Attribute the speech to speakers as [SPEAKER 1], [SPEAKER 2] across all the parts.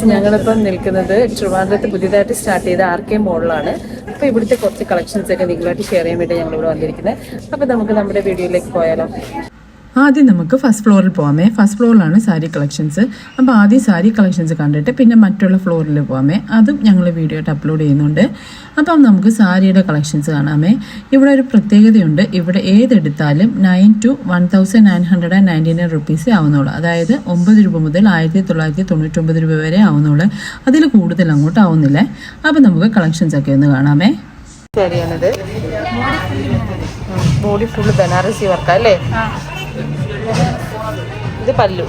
[SPEAKER 1] Friends ഞങ്ങളിപ്പം നിൽക്കുന്നത് ട്രിവാൻഡ്രത്ത് പുതിയതായിട്ട് സ്റ്റാർട്ട് ചെയ്ത ആർ കെ മോളിലാണ് അപ്പോൾ ഇവിടുത്തെ കുറച്ച് കളക്ഷൻസ് ഒക്കെ നിങ്ങളായിട്ട് ഷെയർ ചെയ്യാൻ വേണ്ടി ഞങ്ങൾ ഇവിടെ വന്നിരിക്കുന്നത്. അപ്പോൾ നമുക്ക് നമ്മുടെ വീഡിയോയിലേക്ക് പോയാലോ.
[SPEAKER 2] ആദ്യം നമുക്ക് ഫസ്റ്റ് ഫ്ലോറിൽ പോകാമേ ഫസ്റ്റ് ഫ്ലോറിലാണ് സാരി കളക്ഷൻസ് അപ്പോൾ ആദ്യം സാരി കളക്ഷൻസ് കണ്ടിട്ട് പിന്നെ മറ്റുള്ള ഫ്ലോറിൽ പോകാമേ അതും ഞങ്ങൾ വീഡിയോ ആയിട്ട് അപ്ലോഡ് ചെയ്യുന്നുണ്ട്. അപ്പം നമുക്ക് സാരിയുടെ കളക്ഷൻസ് കാണാമേ. ഇവിടെ ഒരു പ്രത്യേകതയുണ്ട്. ഇവിടെ ഏതെടുത്താലും nine two one thousand nine hundred and ninety nine റുപ്പീസേ ആവുന്നുള്ളൂ. അതായത് ഒമ്പത് രൂപ മുതൽ ആയിരത്തി തൊള്ളായിരത്തി തൊണ്ണൂറ്റൊമ്പത് രൂപ വരെ ആവുന്നുള്ളൂ. അതിൽ കൂടുതൽ അങ്ങോട്ട് ആവുന്നില്ല. അപ്പം നമുക്ക് കളക്ഷൻസ് ഒക്കെ ഒന്ന് കാണാമേ.
[SPEAKER 1] ശരിയാണത് ബോഡി ഫുള്ള് ബനാറസി വർക്കാ അല്ലേ? ഇത് പല്ലു.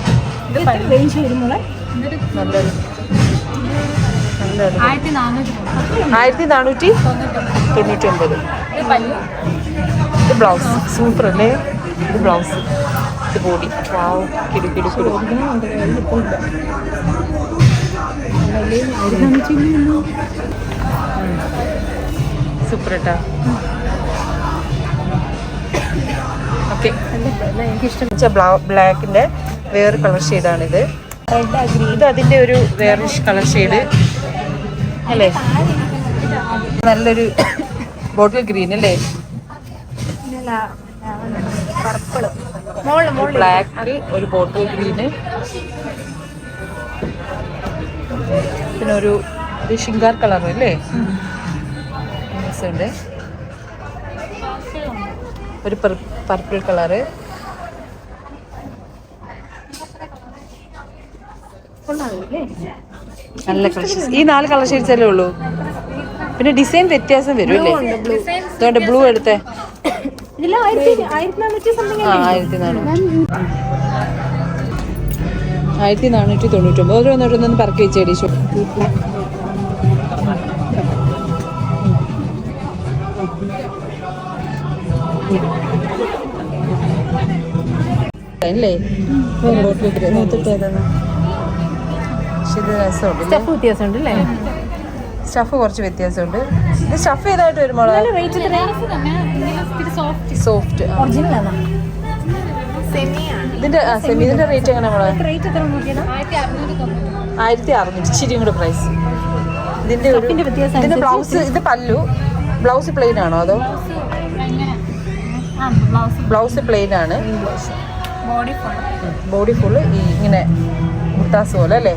[SPEAKER 1] നല്ലൊരു ആയിരത്തി നാനൂറ്റി തൊണ്ണൂറ്റി ഒമ്പത് ഇത്. ബ്ലൗസ്. സൂപ്പർ അല്ലേ? ഇത് ബ്ലൗസ്. ഇത് ബോഡി വാവ് കിടു കിടു കിടു. സൂപ്പർ കേട്ടാ എനിക്കിഷ്ടം ബ്ലാക്കിന്റെ വേറെ കളർ ഷെയ്ഡാണിത്. ഇത് ഇത് അതിന്റെ ഒരു വേറെ കളർ ഷെയ്ഡ്. അല്ലേ? നല്ലൊരു ബോട്ടിൽ ഗ്രീൻ അല്ലേ? ബ്ലാക്ക് ഒരു ബോട്ടിൽ ഗ്രീന് പിന്നെ ഒരു ഷിംഗാർ കളർ അല്ലേ? ഉണ്ട് ഒരു പർപ്പിൾ കളറ്. നല്ല കളർ ഈ നാല് കളർ ഷെയ്ഡ്സ് അല്ലേ ഉള്ളൂ? പിന്നെ ഡിസൈൻ വ്യത്യാസം വരും അല്ലേ? അതുകൊണ്ട് ബ്ലൂ എടുത്തേ. ആയിരത്തി നാനൂറ്റി തൊണ്ണൂറ്റി ഒമ്പത് തൊണ്ണൂറ്റൊമ്പത്. ഓരോന്ന് ഓരോന്നൊന്ന് പറക്കി വെച്ചേടി ഷോ അല്ലേ?
[SPEAKER 3] സ്റ്റഫ് വ്യത്യാസമുണ്ട് അല്ലേ?
[SPEAKER 1] സ്റ്റഫ് കുറച്ച് വ്യത്യാസമുണ്ട്. ഇത് സ്റ്റഫ് ഏതായിട്ട് വരുമ്പോൾ സോഫ്റ്റ് ഇതിന്റെ സെമി ഇതിന്റെ റേറ്റ് എങ്ങനെ നമ്മളെ ആയിരത്തി അറുന്നൂറ്റി. ഇച്ചിരി കൂടെ പ്രൈസ് ഇതിന്റെ ഒരു ഇതിന്റെ ബ്ലൗസ് ഇത് പല്ലു. ബ്ലൗസ് പ്ലെയിൻ ആണോ അതോ? ബ്ലൗസ് പ്ലെയിൻ ആണ്.
[SPEAKER 3] ബോഡി
[SPEAKER 1] ഫുള്ള് ഈ ഇങ്ങനെ മുട്ടാസ് പോലെ അല്ലേ.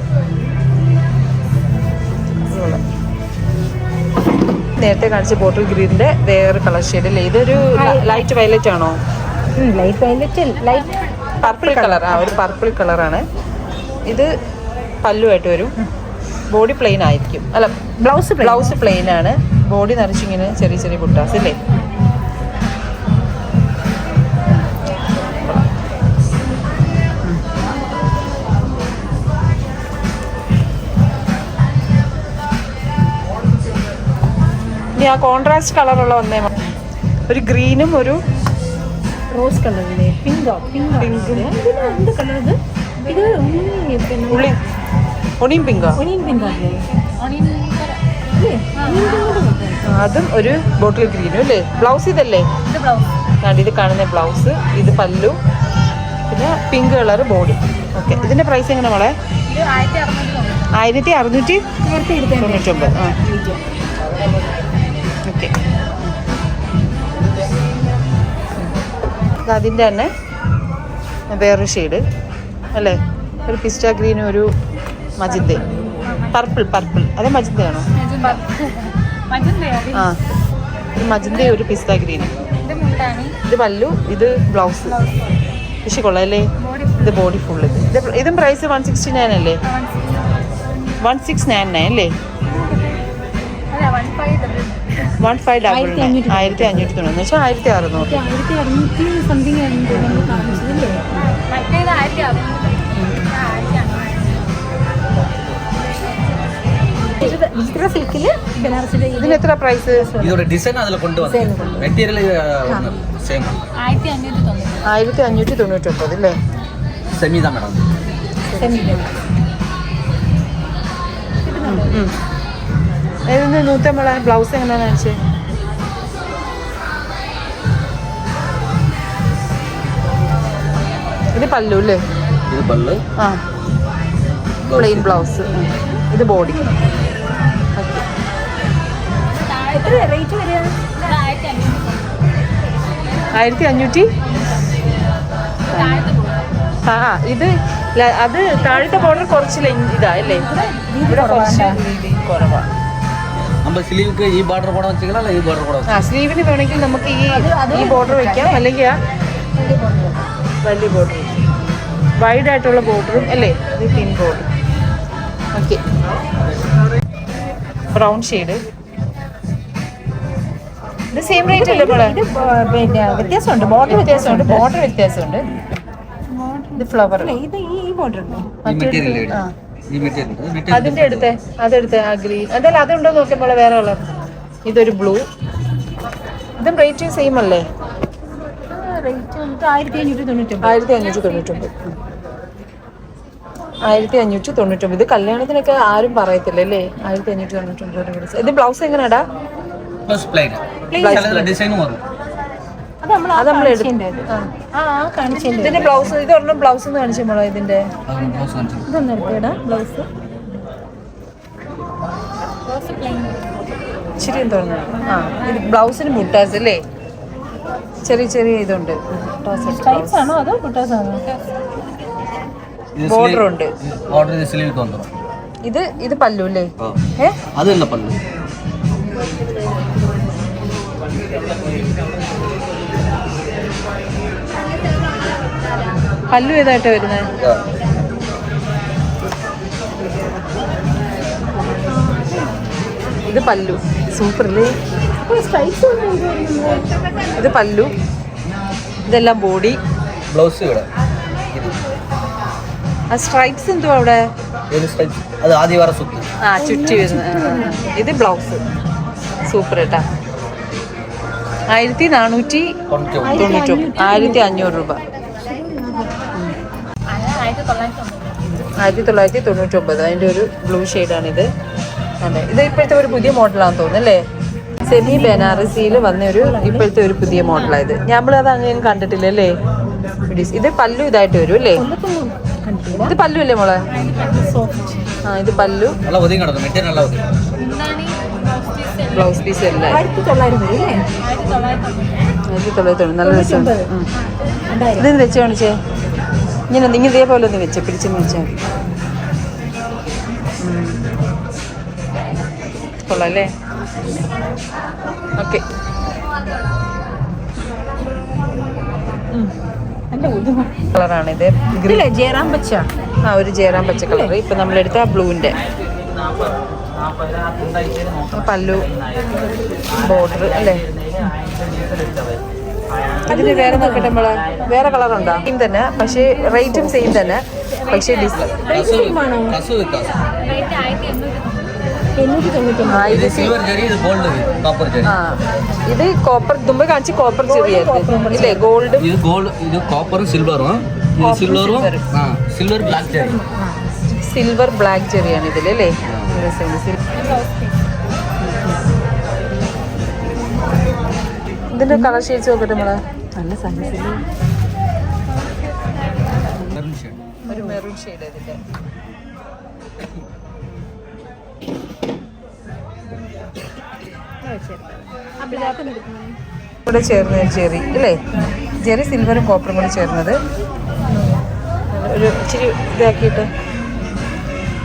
[SPEAKER 1] നേരത്തെ കാണിച്ച ബോട്ടിൽ ഗ്രീനിന്റെ വേറെ കളർ ഷെയ്ഡ് അല്ലേ ഇതൊരു ലൈറ്റ് വയലറ്റ് ആണോ?
[SPEAKER 3] Light violet light
[SPEAKER 1] purple colour ആ ഒരു പർപ്പിൾ കളറാണ് ഇത് പല്ലുമായിട്ട് വരും. ബോഡി പ്ലെയിൻ ആയിരിക്കും. അല്ല
[SPEAKER 3] ബ്ലൗസ്
[SPEAKER 1] ബ്ലൗസ് പ്ലെയിൻ ആണ്. ബോഡി നിറച്ചിങ്ങനെ ചെറിയ ചെറിയ ബുട്ടാസ് അല്ലേ ഇനി ആ കോൺട്രാസ്റ്റ് കളറുള്ള ഒന്നേ. ഒരു ഗ്രീനും ഒരു
[SPEAKER 3] റോസ് കളറില്ലേ പിങ്കോ പിങ്കോ
[SPEAKER 1] പിങ്കും
[SPEAKER 3] എന്ത് കളർ ഇത്?
[SPEAKER 1] ഉള്ളി. ഒണിയും പിങ്കാ
[SPEAKER 3] പിങ്ക്
[SPEAKER 1] അതും ഒരു ബോട്ടിൽ ഗ്രീനും അല്ലേ? ബ്ലൗസ് ഇതല്ലേ? കണ്ട് ഇത് കാണുന്ന ബ്ലൗസ് ഇത് പല്ലു പിന്നെ പിങ്ക് കളർ ബോഡി ഓക്കെ ഇതിന്റെ പ്രൈസ് എങ്ങനെ മോളെ? ആയിരത്തി അറുന്നൂറ്റി
[SPEAKER 3] തൊണ്ണൂറ്റി
[SPEAKER 1] ഒമ്പത് ആ. അതിന്റെ തന്നെ വേറൊരു ഷെയ്ഡ് അല്ലേ? ഒരു പിസ്റ്റ ഗ്രീനും ഒരു മജിന്ത പർപ്പിൾ പർപ്പിൾ അത് ആണോ ആ. ഒരു മജിന്ത ഒരു പിസ്ത ഗ്രീൻ ഇത് പല്ലു ഇത് ബ്ലൗസ്. പക്ഷെ കൊള്ളാല്ലേ? ഇത് ബോഡി ഫുള്ള് ഇത് ഇതും പ്രൈസ് വൺ സിക്സ്റ്റി നയൻ അല്ലേ? വൺ സിക്സ് നയൻ നയൻ അല്ലേ? വൺ ഫൈവ് ഡബിൾ നയൻ ആയിരത്തി അഞ്ഞൂറ്റി തൊണ്ണൂറ് വെച്ചാൽ ആയിരത്തി അറുന്നൂറ്
[SPEAKER 3] ആയിരത്തി അറുന്നൂറ്റി സംതിങ്
[SPEAKER 1] ഇതിന് എത്ര പ്രൈസ്
[SPEAKER 4] ഡിസൈൻ
[SPEAKER 1] ആയിരത്തി അഞ്ഞൂറ്റി തൊണ്ണൂറ്റി
[SPEAKER 4] ഒമ്പത് അല്ലേ? സെമിതാണ്
[SPEAKER 3] സെമി
[SPEAKER 1] ഇത് നൂറ്റി ബ്ലൗസ് എങ്ങനെയാണ് കാണിച്ചത് ഇത് പല്ലു അല്ലേ? ആ. പ്ലെയിൻ ബ്ലൗസ് ഇത് ബോഡി
[SPEAKER 3] ആയിരത്തി
[SPEAKER 1] അഞ്ഞൂറ്റി ആ ഇത് അത് താഴത്തെ ബോർഡർ കുറച്ചില്ല ഇതാ അല്ലേ? ഇവിടെ കുറച്ച് കുറവാണ്.
[SPEAKER 4] நம்ம ஸ்லீவுக்கு ஈ பார்டர் கூட வச்சுக்கலாம் இல்லை ஈ பார்டர் கூட
[SPEAKER 1] ആ സ്ലീവിന് വേണമെങ്കിൽ നമുക്ക് ഈ ഈ ബോർഡർ വെക്കാം അല്ലെങ്കിൽ ആ വലിയ ബോർഡർ വൈഡ് ആയിട്ടുള്ള ബോർഡറും അല്ലേ ഇത് thin border okay brown shade ഇത് സെയിം റേറ്റ് അല്ലേ മോളെ
[SPEAKER 3] ഇത് ബ- പിന്നെ വ്യത്യാസമുണ്ട് ബോർഡർ
[SPEAKER 1] വ്യത്യാസമുണ്ട് ബോർഡർ വ്യത്യാസമുണ്ട് ഇത് ഫ്ലവർ
[SPEAKER 3] ഇത് ഈ ഈ ബോർഡർ ഉണ്ട്
[SPEAKER 4] ഈ മെറ്റീരിയൽ
[SPEAKER 1] ആ. അതിന്റെ എടുത്തെ അതെടുത്ത് ആ ഗ്രീൻ. അതല്ല അതുണ്ടോ നോക്കിയപ്പോൾ വേറെ കളർ ഇതൊരു ബ്ലൂ. ഇതും റേറ്റ് സെയിം അല്ലേ?
[SPEAKER 3] ആയിരത്തി അഞ്ഞൂറ്റി തൊണ്ണൂറ്റൊമ്പത്
[SPEAKER 1] ആയിരത്തി അഞ്ഞൂറ്റി തൊണ്ണൂറ്റൊമ്പത് ഇത് കല്യാണത്തിനൊക്കെ ആരും പറയത്തില്ല അല്ലേ? ആയിരത്തി അഞ്ഞൂറ്റി തൊണ്ണൂറ്റൊമ്പത് ഇത് ബ്ലൗസ് എങ്ങനെയാടാ?
[SPEAKER 3] ഡിസൈൻ നമ്മൾ
[SPEAKER 1] ഇതിന്റെ ബ്ലൗസ് ഇത് ബ്ലൗസ് എന്ന്
[SPEAKER 3] ബ്ലൗസ്
[SPEAKER 1] ആ ഇത് ബ്ലൗസിന് ബുട്ടാസ് അല്ലേ? ചെറിയ ചെറിയ ഇതുണ്ട്.
[SPEAKER 3] ആണോ അതോ ആണോ?
[SPEAKER 1] ബോർഡർ ഉണ്ട്. ഇത് ഇത് പല്ലു അല്ലേ? ഏ?
[SPEAKER 4] അതല്ല പല്ലു.
[SPEAKER 1] പല്ലു ഏതായിട്ട് വരുന്നത് ഇത് പല്ലു. സൂപ്പർ അല്ലേ ഇത് പല്ലു. ഇതെല്ലാം ബോഡി ബ്ലൗസ് സ്ട്രൈപ്സ് എന്തോ അവിടെ?
[SPEAKER 4] അത് ആദിവാര സുത്തി
[SPEAKER 1] ആ ചുറ്റി വരുന്ന ഇത് ബ്ലൗസ് സൂപ്പർ കേട്ടാ ആയിരത്തി നാനൂറ്റി തൊണ്ണൂറ്റി ആയിരത്തി അഞ്ഞൂറ് രൂപ.
[SPEAKER 3] ആയിരത്തി തൊള്ളായിരത്തി
[SPEAKER 1] തൊണ്ണൂറ്റൊമ്പത് അതിന്റെ ഒരു ബ്ലൂ ഷെയ്ഡാണിത്. അതെ. ഇത് ഇപ്പോഴത്തെ ഒരു പുതിയ മോഡലാണെന്ന് തോന്നുന്നല്ലേ സെമി ബനാറസിയിൽ വന്ന ഒരു ഇപ്പോഴത്തെ ഒരു പുതിയ മോഡലായത് ഞമ്മളത് അങ്ങനെ കണ്ടിട്ടില്ല അല്ലേ? ഇത് പല്ലു ഇതായിട്ട് വരും അല്ലേ? ഇത് പല്ലു അല്ലേ മോളെ? ആ ഇത് പല്ലു. ബ്ലൗസ് പീസ്
[SPEAKER 3] അല്ലേ?
[SPEAKER 1] ആയിരത്തി തൊള്ളായിരത്തി നല്ല
[SPEAKER 3] രസം
[SPEAKER 1] ഇതെന്ത് വെച്ച് കാണിച്ചേ? ഇങ്ങനെ നിങ്ങൾ ഇതേപോലെ ഒന്ന് വെച്ച പിടിച്ചു വെച്ചാൽ കൊള്ളാം അല്ലേ ഓക്കെ. കളറാണിത്
[SPEAKER 3] ജയറാം പച്ച?
[SPEAKER 1] ആ ഒരു ജയറാം പച്ച കളർ ഇപ്പം നമ്മളെടുത്ത ആ ബ്ലൂവിന്റെ. പല്ലു ബോർഡർ അല്ലേ? ഇതിന് വേറെ നോക്കട്ടെ നമ്മൾ വേറെ കളറുണ്ടോ സെയിം തന്നെ പക്ഷേ റേറ്റും സെയിം തന്നെ പക്ഷേ ഇത് കോപ്പർ തുമ്പ കാണിച്ച് കോപ്പർ ചെറിയായിരുന്നു ഇല്ലേ ഗോൾഡ്
[SPEAKER 4] ഇത് ഗോൾഡ് ഇത് കോപ്പറും
[SPEAKER 1] സിൽവറും
[SPEAKER 4] സിൽവറും
[SPEAKER 1] silver
[SPEAKER 4] black cherry
[SPEAKER 1] silver black ചെറിയാണ് ഇതിലല്ലേ സിൽവർ ഇതിന്റെ കളർ ഷെയ്ഡ്സ് നോക്കട്ടെ നമ്മൾ നല്ല
[SPEAKER 4] സൈസ്
[SPEAKER 1] ഒരു കൂടെ ചേർന്ന ചെറി അല്ലേ ചെറി സിൽവറും കോപ്പറും കൂടെ ചേർന്നത്. ഒരു ഇച്ചിരി ഇതാക്കിയിട്ട്.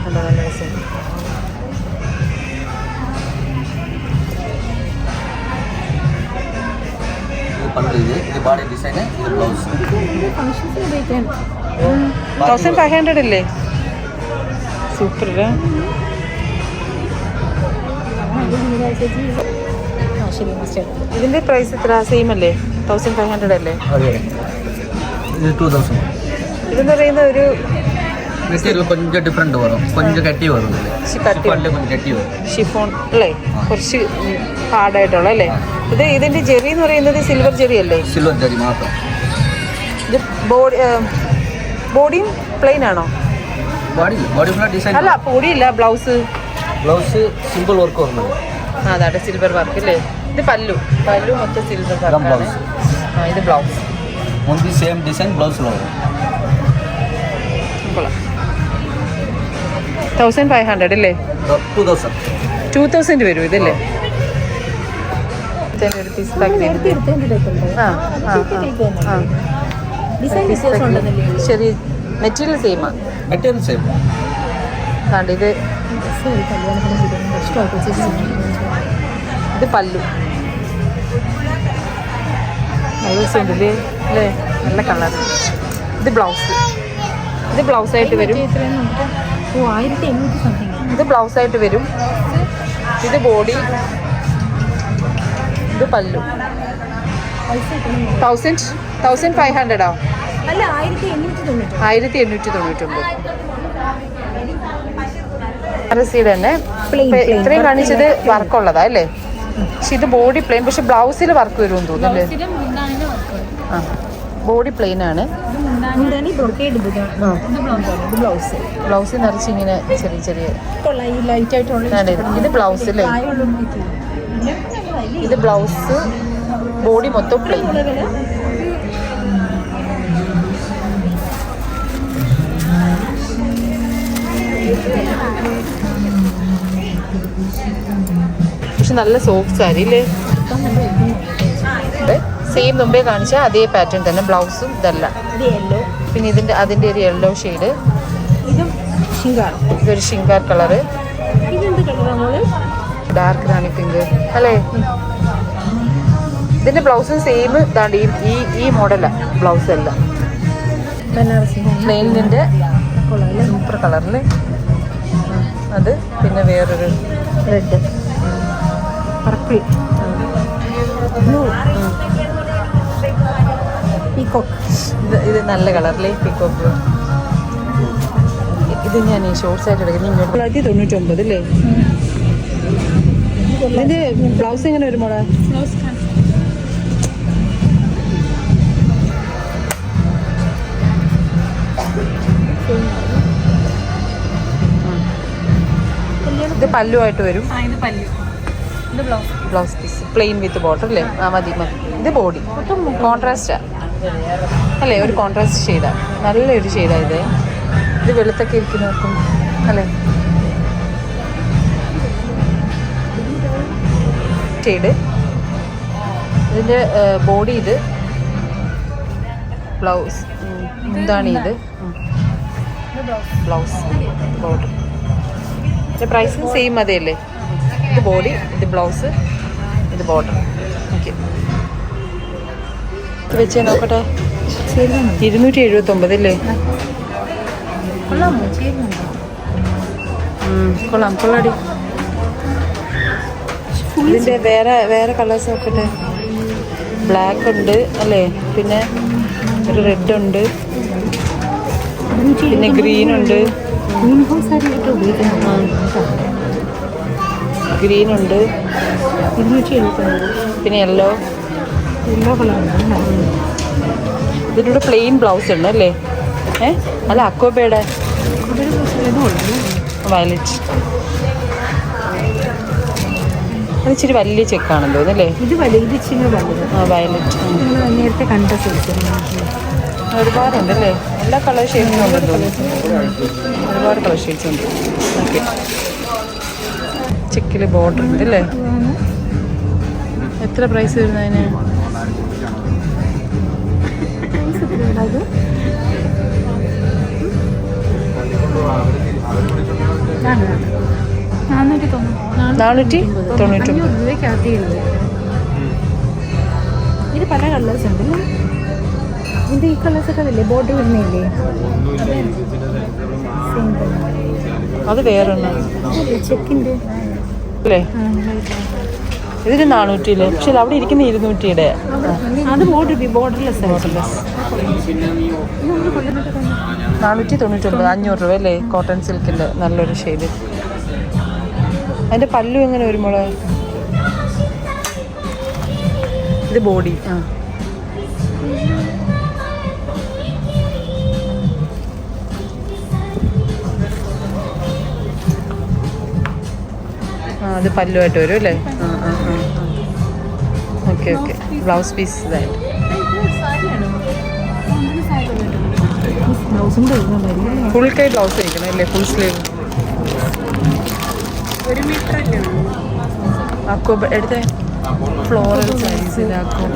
[SPEAKER 1] നല്ല നല്ല രസം.
[SPEAKER 4] இது பல்லு இது இது பாடி டிசைனு இது ப்ளவுஸ்
[SPEAKER 3] ഫംഗ്ഷൻസിന് ഉപയോഗിക്കാൻ
[SPEAKER 1] തൗസൻഡ് ഫൈവ് ഹൺഡ്രഡ് അല്ലേ സൂപ്പർ
[SPEAKER 3] ആ ശരി മാസ്റ്റർ
[SPEAKER 1] ഇതിന്റെ പ്രൈസ് എത്ര സെയിം അല്ലേ തൗസൻഡ് ഫൈവ് ഹൺഡ്രഡ് അല്ലേ
[SPEAKER 4] அது இது டூ தௌசண்ட்
[SPEAKER 1] ഇതെന്ന് പറയുന്ന ഒരു
[SPEAKER 4] மெட்டீரியல் கொஞ்சம் டிஃப்ரெண்ட் வரும் கொஞ்சம் கட்டி வரும் இது
[SPEAKER 1] ഇച്ചിരി കട്ടി
[SPEAKER 4] சிப்பான்ல கொஞ்சம் கட்டி வரும்
[SPEAKER 1] ഷിഫോൺ അല്ലേ കുറച്ച് ഹാർഡായിട്ടുള്ള അല്ലേ ഇത് ഇതിന്റെ ചെറി എന്ന് പറയുന്നത് സിൽവർ ചെറി അല്ലേ
[SPEAKER 4] സിൽവർ ചെറി മാത്രം.
[SPEAKER 1] ഇത് ബോഡി ബോഡിയും പ്ലെയിൻ ആണോ?
[SPEAKER 4] ബോഡി ബോഡി ഫുൾ ഡിസൈൻ
[SPEAKER 1] അല്ല ഇല്ല ബ്ലൗസ്
[SPEAKER 4] ബ്ലൗസ് സിമ്പിൾ വർക്ക് വരുന്നത്
[SPEAKER 1] ആ അതാണ് സിൽവർ വർക്ക് അല്ലേ ഇത് പല്ലു. പല്ലു മൊത്തം സിൽവർ
[SPEAKER 4] ആണ്.
[SPEAKER 1] ആ ഇത് ബ്ലൗസ്
[SPEAKER 4] മുന്തി സെയിം ഡിസൈൻ
[SPEAKER 1] ബ്ലൗസിലുള്ളത് തൗസൻഡ് ഫൈവ് ഹൺഡ്രഡ് അല്ലേ
[SPEAKER 4] ടു തൗസൻഡ്
[SPEAKER 1] ടു തൗസൻഡ് വരും ഇതല്ലേ? ഒരു ഗ്രീൻ ആ ചെറിയ മെറ്റീരിയൽ
[SPEAKER 4] മെറ്റീരിയൽ സെയിം
[SPEAKER 1] കണ്ട് ഇത് ഇത് പല്ലു. നല്ല രസമുണ്ടല്ലേ അല്ലേ? നല്ല കളർ ഇത് ബ്ലൗസ് ഇത് ബ്ലൗസ് ആയിട്ട് വരും. ഇത് ബ്ലൗസ് ആയിട്ട് വരും. ഇത് ബോഡി ഇത് പല്ലു. തൗസൻഡ് തൗസൻഡ് ഫൈവ് ഹൺഡ്രഡാ
[SPEAKER 3] അല്ല ആയിരത്തി എണ്ണൂറ്റി
[SPEAKER 1] തൊണ്ണൂറ്റൊമ്പത്. അരസിയുടെ തന്നെ. ഇത്രയും കാണിച്ചത് വർക്കുള്ളതാ അല്ലേ? പക്ഷെ ഇത് ബോഡി പ്ലെയിൻ പക്ഷെ ബ്ലൗസിൽ വർക്ക് വരുമെന്ന് തോന്നുന്നു ആ. ബോഡി പ്ലെയിൻ ആണ്.
[SPEAKER 3] ബ്ലൗസ്
[SPEAKER 1] ബ്ലൗസിൽ നിറച്ച് ഇങ്ങനെ ചെറിയ ചെറിയ. ഇത് ബ്ലൗസ് അല്ലേ? ഇത് ബ്ലൗസ് ബോഡി മൊത്തം പ്ലെയിൻ പക്ഷെ നല്ല സോഫ്റ്റ് സാരി അല്ലേ സെയിം മുമ്പേ കാണിച്ച അതേ പാറ്റേൺ തന്നെ. ബ്ലൗസും ഇതല്ല. പിന്നെ ഇതിന്റെ അതിന്റെ ഒരു യെല്ലോ ഷെയ്ഡ് ഇതൊരു ഷിങ്കാർ കളറ് പിങ്ക് അല്ലേ? ഇതിന്റെ ബ്ലൗസും സെയിം ഇതാണ്ട് ഈ ഈ ഈ മോഡലാ ബ്ലൗസ്
[SPEAKER 3] എല്ലാം
[SPEAKER 1] പ്ലെയിനിന്റെ സൂപ്പർ കളറിൽ അത് പിന്നെ വേറൊരു
[SPEAKER 3] റെഡ് പർപ്പിൾ ബ്ലൂ പീകോക്ക്
[SPEAKER 1] ഇത് ഇത് നല്ല കളറിലെ പിക്കോക്ക് ഇത് ഞാൻ ഈ ഷോർട്സ് ആയിട്ട് എടുക്കുന്നത്. തൊള്ളായിരത്തി തൊണ്ണൂറ്റൊമ്പത് അല്ലേ? ഇതിന്റെ ബ്ലൗസ് എങ്ങനെ വരും മോളെ? ഇത് പല്ലുമായിട്ട് വരും.
[SPEAKER 3] ഇത് പല്ലു. ഇത് blouse.
[SPEAKER 1] Blouse piece. Plain with border അല്ലേ? ആ മതി മതി. ഇത് ബോഡി കോൺട്രാസ്റ്റാ അല്ലേ? ഒരു കോൺട്രാസ്റ്റ് ഷെയ്ഡാ നല്ലൊരു ഷെയ്ഡാ ഇത്. ഇത് വെളുത്തൊക്കെ ഇരിക്കുന്നവർക്കും അല്ലേ? ഷെയ്ഡ് ഇതിന്റെ ബോഡി ഇത് ബ്ലൗസ് എന്താണ് ഇത്. ബ്ലൗസ് ബോർഡർ ഇതിന്റെ പ്രൈസും സെയിം അതെയല്ലേ? ഇത് ബോഡി ഇത് ബ്ലൗസ് ഇത് ബോർഡർ ഓക്കെ വെച്ചേ നോക്കട്ടെ. ഇരുന്നൂറ്റി എഴുപത്തൊമ്പത് അല്ലേ? കൊള്ളാം കൊള്ളാടി. ഇതിന്റെ വേറെ വേറെ കളേഴ്സ് നോക്കട്ടെ ബ്ലാക്ക് ഉണ്ട് അല്ലേ? പിന്നെ ഒരു റെഡ് ഉണ്ട്. പിന്നെ ഗ്രീൻ ഉണ്ട്. ഗ്രീൻ ഉണ്ട്. പിന്നെ യെല്ലോ
[SPEAKER 3] യെല്ലോ കളറുണ്ട്
[SPEAKER 1] ഇതിന്റെ കൂടെ പ്ലെയിൻ ബ്ലൗസ് ഉണ്ട് അല്ലേ ഏ? അല്ല അക്കോബയുടെ വയലറ്റ് ഇച്ചിരി വലിയ ചെക്കാണെന്ന് തോന്നുന്നല്ലേ
[SPEAKER 3] ഇത് വലിയ ഇത് ഇച്ചിരി വലുത്.
[SPEAKER 1] ആ വയലറ്റ്.
[SPEAKER 3] നേരത്തെ കണ്ട
[SPEAKER 1] ഒരുപാടുണ്ടല്ലേ? എല്ലാ കളർ ഷെയ്ഡ്സും ഉണ്ടെന്ന് തോന്നുന്നു. ഒരുപാട് കളർ ഷെയ്ഡ്സ് ഉണ്ട്. ഓക്കെ ചെക്കിൽ ബോർഡർ ഉണ്ട് അല്ലേ? എത്ര പ്രൈസ് വരുന്നതിന്
[SPEAKER 3] ഇത് നാനൂറ്റി തൊണ്ണൂറ്റി ഇത് പല കളേഴ്സ് ഉണ്ട്. ഇത് ഈ കളേഴ്സ് ഒക്കെ അല്ലേ ബോർഡർ വരുന്നില്ലേ
[SPEAKER 1] അത് വേറെ
[SPEAKER 3] ചെക്കിന്റെ
[SPEAKER 1] അല്ലേ? ഇതിന് നാനൂറ്റി അല്ലേ പക്ഷെ അവിടെ ഇരിക്കുന്ന ഇരുന്നൂറ്റിയുടെ.
[SPEAKER 3] അത് ബോർഡർ ബോർഡർലെസ്
[SPEAKER 1] ബോർഡർലെസ് നാനൂറ്റി തൊണ്ണൂറ്റൊമ്പത് അഞ്ഞൂറ് രൂപ അല്ലേ? കോട്ടൺ സിൽക്കിന്റെ നല്ലൊരു ഷെയ്ഡ് അതിന്റെ പല്ലു എങ്ങനെ വരും മോളെ? ഇത് ബോഡി ആ. ആ അത് പല്ലുമായിട്ട് വരും അല്ലേ? ആ ആ ആ ഓക്കെ ഓക്കെ. ബ്ലൗസ് പീസ് ഇതായിട്ട്. ഫുൾ കൈ ബ്ലൗസ് ഇരിക്കണം അല്ലേ? Full sleeve. എടുത്തേ? ഫ്ലോറൽ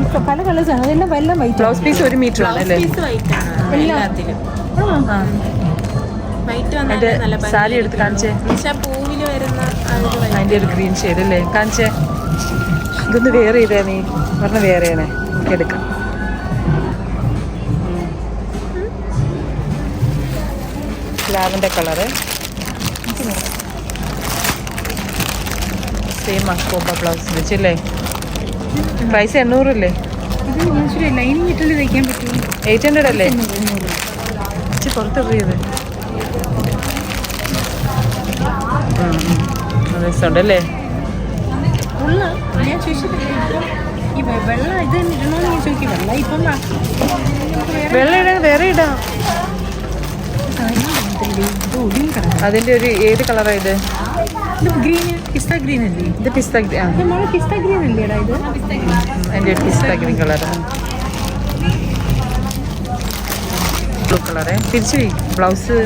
[SPEAKER 3] ഇപ്പൊ പല കളേഴ്സാണ് അതെല്ലാം വെള്ളം വൈറ്റ്
[SPEAKER 1] ബ്ലൗസ് പീസ് ഒരു മീറ്റർ ആണ് അല്ലേ?
[SPEAKER 3] എല്ലാത്തിലും.
[SPEAKER 1] സാരി എടുത്ത് കാണിച്ചേ. അതിന്റെ ഒരു ഗ്രീൻ ഷെയ്ഡ് അല്ലേ? കാണിച്ചേ. ഇതൊന്ന് വേറെ ചെയ്തേ നീ. പറഞ്ഞ വേറെയാണേ എനിക്ക് എടുക്കാം. ലാവന്റെ കളറ് സെയിം അക്കോബ ബ്ലൗസ് വെച്ചല്ലേ? പ്രൈസ് എണ്ണൂറല്ലേ? എയ്റ്റ് ഹൺഡ്രഡ് അല്ലേ? ഇച്ചി പുറത്ത് എറിയത് രസമുണ്ടല്ലേ?
[SPEAKER 3] ഞാൻ വെള്ളം വേറെ
[SPEAKER 1] ഇടാൻ വേറെ ഇടാം. അതിന്റെ ഒരു ഏത് കളറാണ് ഇത്
[SPEAKER 3] ഇത്? ഗ്രീൻ പിസ്ത ഗ്രീൻ അല്ലേ?
[SPEAKER 1] ഇത് പിസ്ത ആ.
[SPEAKER 3] ഇത് മോളെ പിസ്ത ഗ്രീൻ അല്ലേടാ ഇത്?
[SPEAKER 1] ഒരു പിസ്ത ഗ്രീൻ കളർ ബ്ലൂ കളറേ തിരിച്ചു ബ്ലൗസ്.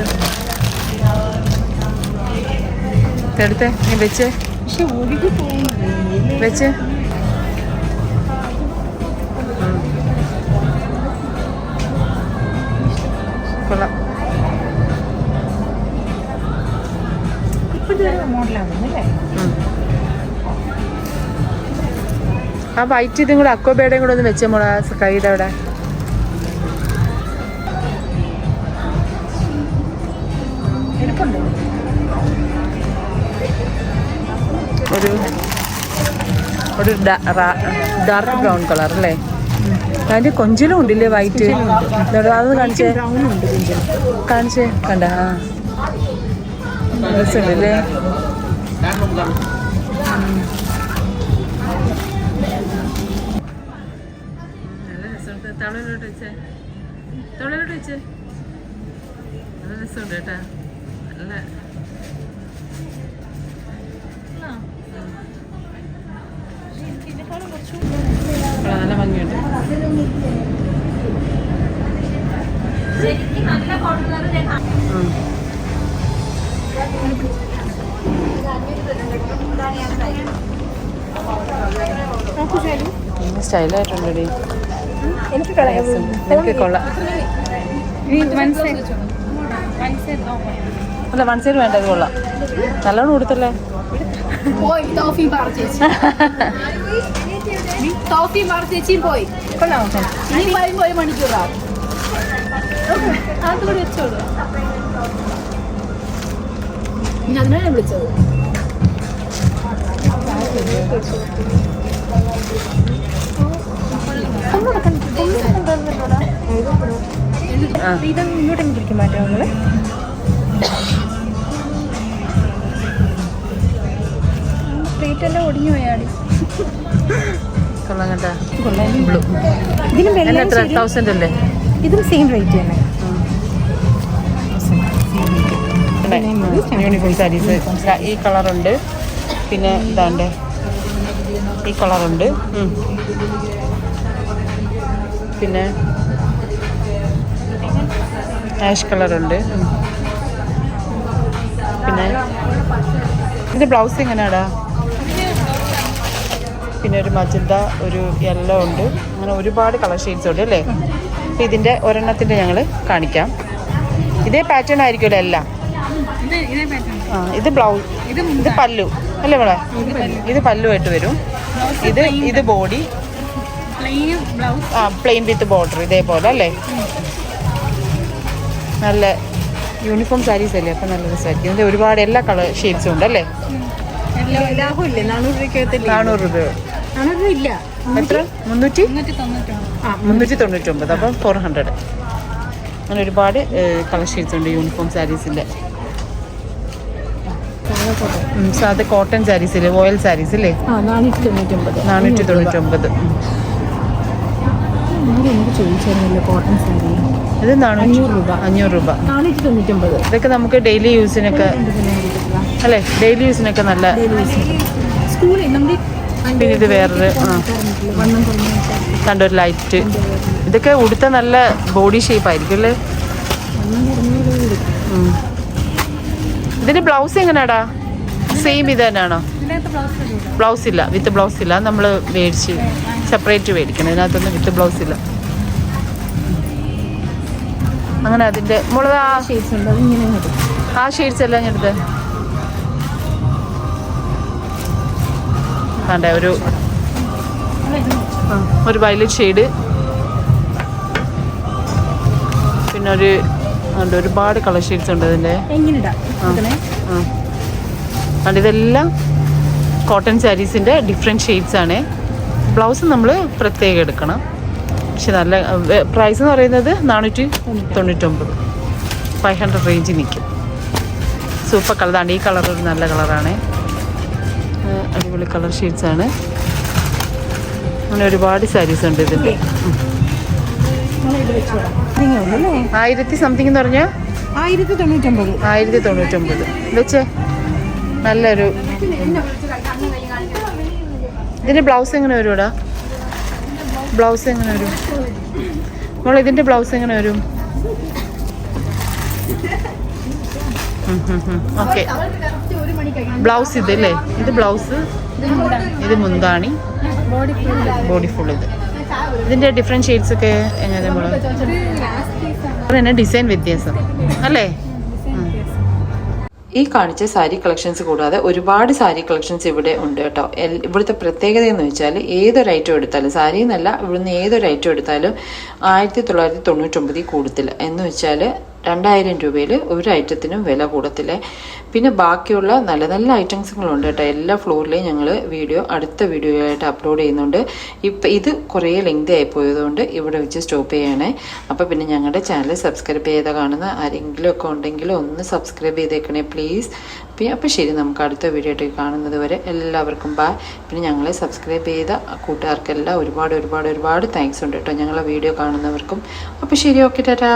[SPEAKER 1] എടുത്തേ വെച്ച്.
[SPEAKER 3] പക്ഷെ ഒഴുകി പോകുന്നത്
[SPEAKER 1] വെച്ച്. ആ വൈറ്റ് ഇതും കൂടെ അക്കോബേടയും കൂടെ ഒന്ന് വെച്ചേ മോളെ കൈയുടെ അവിടെ. ഒരു ഒരു ഡാർക്ക് ബ്രൗൺ കളർ അല്ലേ? അതിന്റെ കൊഞ്ചിലും ഉണ്ടല്ലേ വൈറ്റ് അത് കാണിച്ചേ. കാണിച്ചേ. കണ്ട ആ. നല്ല വെച്ചേ. തവളയിലോട്ട് വെച്ചേ. നല്ല രസമുണ്ട് കേട്ടാ. നല്ല നല്ല ഭംഗിയുണ്ട്. നല്ല സ്റ്റൈലായിട്ടുണ്ടടി
[SPEAKER 3] എനിക്ക്
[SPEAKER 1] എനിക്ക് കൊള്ളാം. അല്ല വൺ സൈഡ് വേണ്ട ഇത് കൊള്ളാം. നല്ലോണം കൊടുത്തല്ലേ
[SPEAKER 5] പോയി ടോഫി ബാർ ചേച്ചി ടോഫി ബാർ ചേച്ചിയും പോയി. ഇനി വരുമ്പോ ഒരു മണിക്കൂറാവും അതുകൂടി വെച്ചോളൂ. ഞാൻ അതിനാണ് വിളിച്ചത്.
[SPEAKER 1] ആ
[SPEAKER 3] ഇത് ഇങ്ങോട്ട് പിടിക്കും മാറ്റാം നമ്മൾ പ്ലേറ്റ് എല്ലാം ഒടിഞ്ഞു പോയാടി
[SPEAKER 1] കൊള്ളാം കേട്ടാ
[SPEAKER 3] ഇതിനും വെള്ളം ഇതും സെയിം റേറ്റ് തന്നെ
[SPEAKER 1] യൂണിഫോം സാരീസ് ഈ കളറുണ്ട്. പിന്നെ ഇതാണ്ട്. ഈ കളറുണ്ട്. പിന്നെ ആഷ് കളറുണ്ട്. പിന്നെ ഇത് ബ്ലൗസ് എങ്ങനെയാടാ? പിന്നെ ഒരു മജന്ത ഒരു യെല്ലോ ഉണ്ട്. അങ്ങനെ ഒരുപാട് കളർ ഷെയ്ഡ്സ് ഉണ്ട് അല്ലേ? അപ്പം ഇതിന്റെ ഒരെണ്ണത്തിന്റെ ഞങ്ങൾ കാണിക്കാം. ഇതേ പാറ്റേൺ ആയിരിക്കുമല്ലോ എല്ലാം? ആ ഇത് ബ്ലൗസ് ഇത് പല്ലു. അല്ലേ മോളെ? ഇത് പല്ലുമായിട്ട് വരും. ഇത് ഇത് ബോഡി ആ പ്ലെയിൻ വിത്ത് ബോർഡർ ഇതേപോലെ അല്ലേ? നല്ല യൂണിഫോം സാരീസ് അല്ലേ? അപ്പം നല്ല രസമായിരിക്കും ഇതിന്റെ ഒരുപാട് എല്ലാ കളർ ഷെയ്ഡ്സും ഉണ്ട് അല്ലേ?
[SPEAKER 3] ഇല്ലേ? നാനൂറ്
[SPEAKER 1] രൂപ എത്ര? മുന്നൂറ്റി? ആ മുന്നൂറ്റി തൊണ്ണൂറ്റൊമ്പത് അപ്പം ഫോർ ഹൺഡ്രഡ് അങ്ങനെ ഒരുപാട് കളർ ഷീറ്റ്സ് ഉണ്ട് യൂണിഫോം സാരീസിന്റെ അത് കോട്ടൺ സാരീസില്ലേ ഓയിൽ സാരീസ്
[SPEAKER 3] അല്ലേ നാനൂറ്റി തൊണ്ണൂറ്റൊമ്പത്
[SPEAKER 1] നാനൂറ്റി തൊണ്ണൂറ്റൊമ്പത് ഉം.
[SPEAKER 3] എനിക്ക് ചോദിച്ചായിരുന്നല്ലോ കോട്ടൺ സാരി
[SPEAKER 1] ഇത് നാനൂറ്
[SPEAKER 3] അഞ്ഞൂറ് രൂപ.
[SPEAKER 1] അഞ്ഞൂറ് രൂപ.
[SPEAKER 3] നാനൂറ്റി തൊണ്ണൂറ്റൊമ്പത്
[SPEAKER 1] ഇതൊക്കെ നമുക്ക് ഡെയിലി യൂസിനൊക്കെ അല്ലേ? ഡെയിലി യൂസിനൊക്കെ നല്ല
[SPEAKER 3] സ്കൂളിൽ നമ്മുടെ
[SPEAKER 1] പിന്നെ ഇത് വേറൊരു കണ്ടൊരു ലൈറ്റ് ഇതൊക്കെ ഉടുത്ത നല്ല ബോഡി ഷേപ്പ് ആയിരിക്കും അല്ലേ? ഇതിന് ബ്ലൗസ് എങ്ങനെയാടാ? സെയിം ഇത് തന്നെയാണോ?
[SPEAKER 3] ഇതിനകത്ത് ബ്ലൗസ് ഇല്ല
[SPEAKER 1] ബ്ലൗസ് ഇല്ല. വിത്ത് ബ്ലൗസ് ഇല്ല. നമ്മൾ മേടിച്ച് സെപ്പറേറ്റ് മേടിക്കണം. ഇതിനകത്തൊന്നും വിത്ത് ബ്ലൗസ് ഇല്ല. അങ്ങനെ അതിന്റെ മുളക് ആ
[SPEAKER 3] ഷെയ്ഡ്സ് ഉണ്ട്. ഇങ്ങനെ
[SPEAKER 1] ആ ഷെയ്ഡ്സ് എല്ലാം ഞാൻ എടുത്ത് വേണ്ട ഒരു ഒരു വയലറ്റ് ഷെയ്ഡ് പിന്നെ ഒരു ഉണ്ട് ഒരുപാട് കളർ ഷെയ്ഡ്സ് ഉണ്ട് ഇതിന്റെ അതുകൊണ്ട് ഇതെല്ലാം കോട്ടൺ സാരീസിന്റെ ഡിഫറെന്റ് ഷെയ്ഡ്സ് ആണ്. ബ്ലൗസ് നമ്മൾ പ്രത്യേകം എടുക്കണം. പക്ഷെ നല്ല പ്രൈസ് എന്ന് പറയുന്നത് നാനൂറ്റി തൊണ്ണൂറ്റൊമ്പത്. ഫൈവ് ഹൺഡ്രഡ് റേഞ്ചിൽ നിൽക്കും സൂപ്പർ കളർ ആണ് ഈ കളർ ഒരു നല്ല കളറാണ് അടിപൊളി കളർ ഷീറ്റ്സ് ആണ്. അങ്ങനെ ഒരുപാട് സാരീസ് ഉണ്ട്
[SPEAKER 3] ഇതിന്റെ
[SPEAKER 1] ആയിരത്തി സംതിങ് എന്ന് പറഞ്ഞാൽ
[SPEAKER 3] ആയിരത്തി തൊണ്ണൂറ്റൊമ്പത്.
[SPEAKER 1] ആയിരത്തി തൊണ്ണൂറ്റൊമ്പത്. വെച്ചേ നല്ലൊരു ഇതിന്റെ ബ്ലൗസ് എങ്ങനെ വരും ഇവിടെ ബ്ലൗസ് എങ്ങനെ വരും? മോൾ ഇതിന്റെ ബ്ലൗസ് എങ്ങനെ വരും? ഓക്കെ. ബ്ലൗസ് ഇത് അല്ലേ ഇത് ബ്ലൗസ് ഇത് മുന്താണി.
[SPEAKER 3] ബോഡി ഫുൾ
[SPEAKER 1] ഇത്. ഇതിന്റെ ഡിഫറെന്റ് ഷെയ്ഡ്സ് ഒക്കെ എങ്ങനെ തന്നെ ഡിസൈൻ വ്യത്യാസം. അല്ലേ? ഈ കാണിച്ച സാരി കളക്ഷൻസ് കൂടാതെ ഒരുപാട് സാരി കളക്ഷൻസ് ഇവിടെ ഉണ്ട് കേട്ടോ. ഇവിടുത്തെ പ്രത്യേകത എന്ന് വെച്ചാൽ ഏതൊരു ഐറ്റം എടുത്താലും സാരി എന്നല്ല ഇവിടുന്ന് ഏതൊരു ഐറ്റം എടുത്താലും ആയിരത്തി തൊള്ളായിരത്തി തൊണ്ണൂറ്റൊമ്പതിൽ കൂടത്തില്ല എന്ന് വെച്ചാൽ രണ്ടായിരം രൂപയിൽ ഒരു ഐറ്റത്തിനും വില കൂടത്തില്ല. പിന്നെ ബാക്കിയുള്ള നല്ല നല്ല ഐറ്റംസുകളുണ്ട് കേട്ടോ. എല്ലാ ഫ്ലോറിലെയും ഞങ്ങൾ വീഡിയോ അടുത്ത വീഡിയോ ആയിട്ട് അപ്ലോഡ് ചെയ്യുന്നുണ്ട്. ഇപ്പം ഇത് കുറേ ലെങ്തി ആയി പോയതുകൊണ്ട് ഇവിടെ വെച്ച് സ്റ്റോപ്പ് ചെയ്യണേ. അപ്പോൾ പിന്നെ ഞങ്ങളുടെ ചാനൽ സബ്സ്ക്രൈബ് ചെയ്ത കാണുന്ന ആരെങ്കിലും ഒക്കെ ഉണ്ടെങ്കിൽ ഒന്ന് സബ്സ്ക്രൈബ് ചെയ്തേക്കണേ പ്ലീസ് പിന്നെ അപ്പോൾ ശരി നമുക്ക് അടുത്ത വീഡിയോ ആയിട്ട് കാണുന്നത് വരെ എല്ലാവർക്കും ബായ് പിന്നെ ഞങ്ങളെ സബ്സ്ക്രൈബ് ചെയ്ത കൂട്ടുകാർക്കെല്ലാം ഒരുപാട് ഒരുപാട് ഒരുപാട് താങ്ക്സ് ഉണ്ട് കേട്ടോ. ഞങ്ങളെ വീഡിയോ കാണുന്നവർക്കും. അപ്പോൾ ശരി ഓക്കെ ടാറ്റാ.